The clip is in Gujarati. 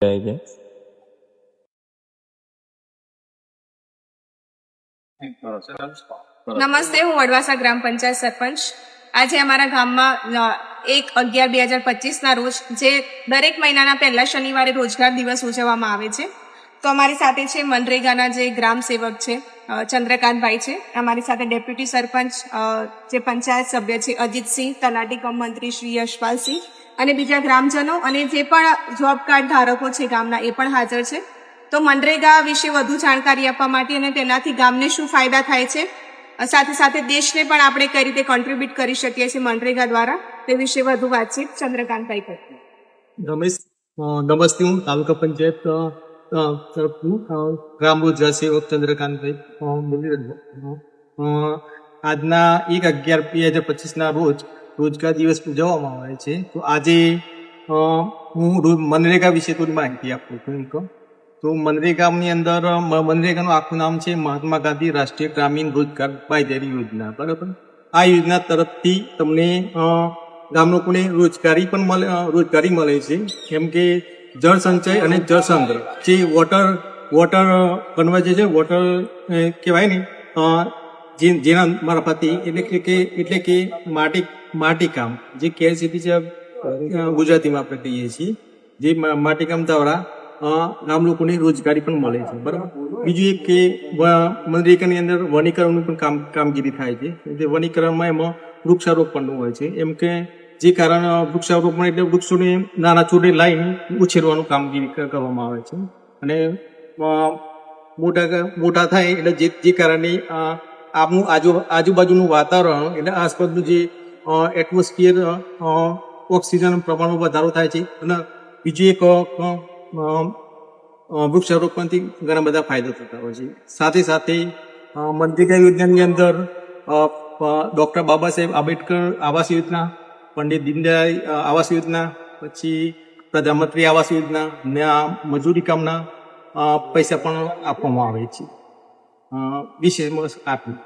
છે નમસ્તે, હું વડવાસા ગ્રામ પંચાયત સરપંચ. આજે અમારા ગામમાં એક અગિયાર બે હજાર પચીસના રોજ જે દરેક મહિનાના પહેલા શનિવારે રોજગાર દિવસ ઉજવવામાં આવે છે, તો અમારી સાથે છે મનરેગાના જે ગ્રામ સેવક છે ચંદ્રકાંતભાઈ છે. અમારી સાથે ડેપ્યુટી સરપંચ જે પંચાયત સભ્ય છે અજીતસિંહ, તલાટી કમ મંત્રી શ્રી યશપાલસિંહ અને બીજા ગ્રામજનો અને જે પણ જોબ કાર્ડ ધારકો છે ગામના એ પણ હાજર છે. તો મનરેગા વિશે વધુ જાણકારી આપવા માટે અને તેનાથી ગામને શું ફાયદા થાય છે સાથે સાથે દેશને પણ આપણે કઈ રીતે કોન્ટ્રીબ્યુટ કરી શકીએ છીએ મનરેગા દ્વારા તે વિશે વધુ વાતચીત ચંદ્રકાંતભાઈ કરતી રમેશ નમસ્તે હું તાલુકા પંચાયત અ, ગ્રામ રોજગાર સેવક ચંદ્રકાંતભાઈ બોલી આજના એક અગિયાર બે હજાર પચીસના રોજ રોજગાર દિવસ ઉજવવામાં આવે છે. તો આજે હું મનરેગા વિશે થોડી માહિતી આપું છું. તો મનરેગાની અંદર મનરેગાનું આખું નામ છે મહાત્મા ગાંધી રાષ્ટ્રીય ગ્રામીણ રોજગાર પાયદારી યોજના. બરાબર? આ યોજના તરફથી તમને ગામ લોકોને રોજગારી પણ મળે રોજગારી મળે છે. કેમ કે જળ સંચય અને જળ સંગ્રહ, જે વોટર વોટર કન્વર્જે છે, વોટર કહેવાય ને જે, જેના મારફતે એટલે કે એટલે કે માટી માટી કામ જે કેએસસીપી છે ગુજરાતીમાં આપણે કહીએ છીએ. જે માટીકામ દ્વારા ગામ લોકોને રોજગારી પણ મળે છે બરાબર? બીજું એક કે મનરેગાની અંદર વનીકરણનું પણ કામ કામગીરી થાય છે. એટલે વનીકરણમાં એમાં વૃક્ષારોપણનું હોય છે. એમ કે જે કારણ વૃક્ષારોપણ એટલે વૃક્ષોને નાના છોડને લાવીને ઉછેરવાનું કામગીરી કરવામાં આવે છે. અને મોટા મોટા થાય એટલે જે જે કારણે અ, આપણું આજુ આજુબાજુનું વાતાવરણ એટલે આસપાસનું જે એટમોસ્ફિયર ઓક્સિજન પ્રમાણમાં વધારો થાય છે. અને બીજું એક વૃક્ષારોપણથી ઘણા બધા ફાયદા થતા હોય છે. સાથે સાથે અ, યોજનાની અંદર ડૉક્ટર બાબા સાહેબ આંબેડકર આવાસ યોજના પંડિત દીનદયાળ આવાસ યોજના પછી પ્રધાનમંત્રી આવાસ યોજના ને આ મજૂરી કામના પૈસા પણ આપવામાં આવે છે. વિશેષમાં આપ્યું